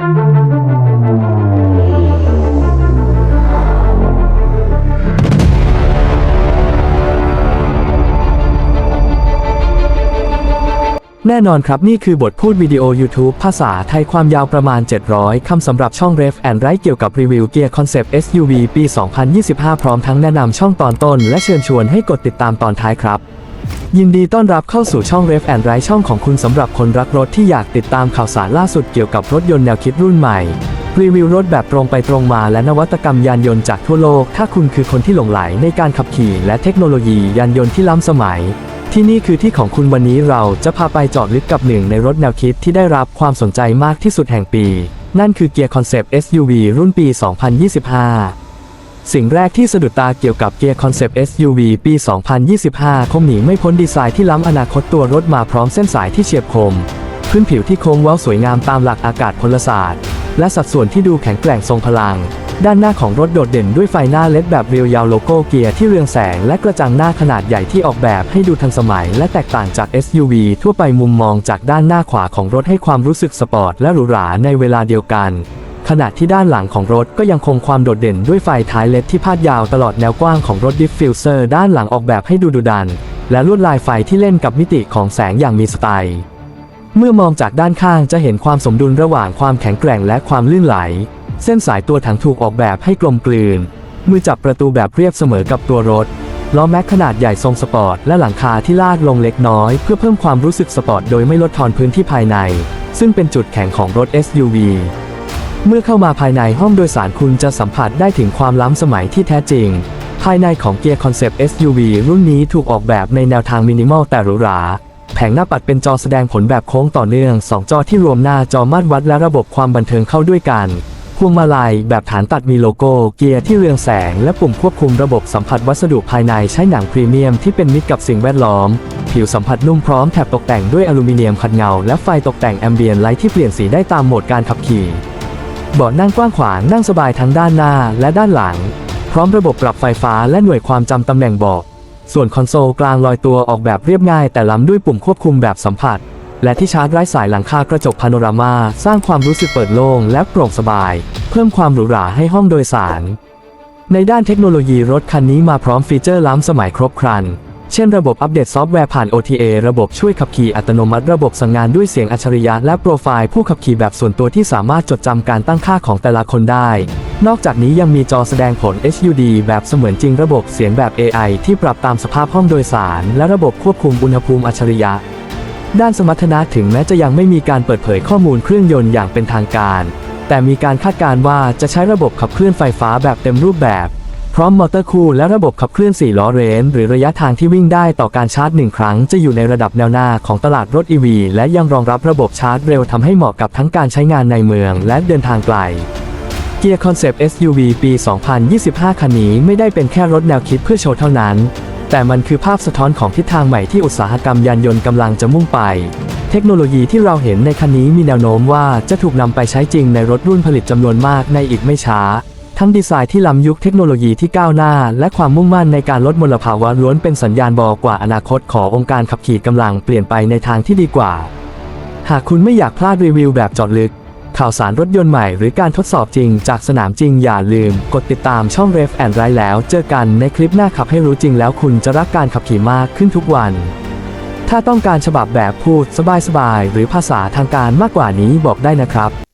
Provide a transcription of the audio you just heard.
แน่นอนครับ นี่คือบทพูดวิดีโอ YouTube ภาษาไทยความยาวประมาณ 700 คำสำหรับช่อง Ref and Right เกี่ยวกับรีวิวเกียร์คอนเซปต์ SUV ปี 2025 พร้อมทั้งแนะนำช่องตอนต้น และเชิญชวนให้กดติดตามตอนท้ายครับ ยินดีต้อนรับเข้าสู่ช่อง Ref and Right ช่องของคุณสำหรับคนรักรถที่อยากติดตามข่าวสารล่าสุดเกี่ยวกับรถยนต์แนวคิดรุ่นใหม่ รีวิวรถแบบตรงไปตรงมาและนวัตกรรมยานยนต์จากทั่วโลก ถ้าคุณคือคนที่หลงไหลในการขับขี่และเทคโนโลยียานยนต์ที่ล้ำสมัย ที่นี่คือที่ของคุณวันนี้เราจะพาไปเจาะลึกกับหนึ่งในรถแนวคิดที่ได้รับความสนใจมากที่สุดแห่งปี นั่นคือเกียร์คอนเซปต์ SUV รุ่นปี 2025 สิ่งแรกที่สะดุดตาเกี่ยวกับเกียร์คอนเซปต์ SUV ปี 2025 คงหนีไม่พ้นดีไซน์ที่ล้ำอนาคตตัวรถมาพร้อมเส้นสายที่เฉียบคม พื้นผิวที่โค้งเว้าสวยงามตามหลักอากาศพลศาสตร์ และสัดส่วนที่ดูแข็งแกร่งทรงพลัง ด้านหน้าของรถโดดเด่นด้วยไฟหน้าเล็ดแบบเรียวยาวโลโก้เกียร์ที่เรืองแสง และกระจังหน้าขนาดใหญ่ที่ออกแบบให้ดูทันสมัย และแตกต่างจาก SUV ทั่วไปมุมมองจากด้านหน้าขวาของรถให้ความรู้สึกสปอร์ตและหรูหราในเวลาเดียวกัน ขณะที่ด้านหลังของรถก็ยังคงความโดดเด่นด้วยไฟท้ายเล็ดที่พาดยาวตลอดแนวกว้างของรถดิฟฟิวเซอร์ด้านหลังออกแบบให้ดูดุดัน และลวดลายไฟที่เล่นกับมิติของแสงอย่างมีสไตล์ เมื่อมองจากด้านข้างจะเห็นความสมดุลระหว่างความแข็งแกร่งและความลื่นไหล เส้นสายตัวถังถูกออกแบบให้กลมกลืน มือจับประตูแบบเรียบเสมอกับตัวรถล้อแม็กขนาดใหญ่ทรงสปอร์ตและหลังคาที่ลาดลงเล็กน้อย เพื่อเพิ่มความรู้สึกสปอร์ตโดยไม่ลดทอนพื้นที่ภายใน ซึ่งเป็นจุดแข็งของรถ SUV เมื่อเข้ามาภายในห้องโดยสารคุณจะสัมผัสได้ถึงความล้ำสมัยที่แท้จริง ภายในของเกียร์คอนเซปต์ SUV รุ่นนี้ถูกออกแบบในแนวทางมินิมอลแต่หรูหราแผงหน้าปัดเป็นจอแสดงผลแบบโค้งต่อเนื่อง 2 จอที่รวมหน้าจอมาตรวัดและระบบความบันเทิงเข้าด้วยกัน พวงมาลัยแบบฐานตัดมีโลโก้ เกียร์ที่เรืองแสง และปุ่มควบคุมระบบสัมผัสวัสดุภายในใช้หนังพรีเมียมที่เป็นมิตรกับสิ่งแวดล้อม ผิวสัมผัสนุ่มพร้อมแถบตกแต่งด้วยอลูมิเนียมขัดเงา และไฟตกแต่งแอมเบียนไลท์ที่เปลี่ยนสีได้ตามโหมดการขับขี่ เบาะนั่งกว้างขวางนั่งสบายทั้งด้านหน้าและด้านหลัง พร้อมระบบปรับไฟฟ้าและหน่วยความจำตำแหน่งเบาะส่วนคอนโซลกลางลอยตัวออกแบบเรียบง่าย แต่ล้ำด้วยปุ่มควบคุมแบบสัมผัส และที่ชาร์จไร้สายหลังคากระจกพาโนรามา สร้างความรู้สึกเปิดโล่งและโปร่งสบาย เพิ่มความหรูหราให้ห้องโดยสาร ในด้านเทคโนโลยีรถคันนี้มาพร้อมฟีเจอร์ล้ำสมัยครบครัน เช่นระบบอัปเดตซอฟต์แวร์ผ่าน OTA ระบบช่วยขับขี่อัตโนมัติระบบสั่งงานด้วยเสียงอัจฉริยะและโปรไฟล์ผู้ขับขี่แบบส่วนตัวที่สามารถจดจำการตั้งค่าของแต่ละคนได้ นอกจากนี้ยังมีจอแสดงผล HUD แบบเสมือนจริงระบบเสียงแบบ AI ที่ปรับตามสภาพห้องโดยสาร และระบบควบคุมอุณหภูมิอัจฉริยะ ด้านสมรรถนะถึงแม้จะยังไม่มีการเปิดเผยข้อมูลเครื่องยนต์อย่างเป็นทางการ แต่มีการคาดการณ์ว่าจะใช้ระบบขับเคลื่อนไฟฟ้าแบบเต็มรูปแบบ พร้อมมอเตอร์คูลและระบบขับเคลื่อน 4 ล้อเรนหรือระยะทางที่วิ่งได้ต่อการชาร์จ 1 ครั้ง จะอยู่ในระดับแนวหน้าของตลาดรถ EV และยังรองรับระบบชาร์จเร็วทำให้เหมาะกับทั้งการใช้งานในเมืองและเดินทางไกลเกียร์คอนเซปต์ SUV ปี 2025 คันนี้ไม่ได้เป็นแค่รถแนวคิดเพื่อโชว์เท่านั้น แต่มันคือภาพสะท้อนของทิศทางใหม่ที่อุตสาหกรรมยานยนต์กำลังจะมุ่งไป เทคโนโลยีที่เราเห็นในคันนี้มีแนวโน้มว่าจะถูกนำไปใช้จริงในรถรุ่นผลิตจำนวนมากในอีกไม่ช้า ทั้งดีไซน์ที่ล้ำยุคเทคโนโลยีที่ก้าวหน้า และความมุ่งมั่นในการลดมลภาวะล้วนเป็นสัญญาณบอกว่าอนาคตขององค์การขับขี่กำลังเปลี่ยนไปในทางที่ดีกว่า หากคุณไม่อยากพลาดรีวิวแบบจอดลึก ข่าวสารรถยนต์ใหม่หรือการทดสอบจริงจากสนามจริงอย่าลืม กดติดตามช่อง Ref and Ride แล้ว เจอกันในคลิปหน้าขับให้รู้จริงแล้วคุณจะรักการขับขี่มากขึ้นทุกวัน ถ้าต้องการฉบับแบบพูดสบายๆหรือภาษาทางการมากกว่านี้บอกได้นะครับ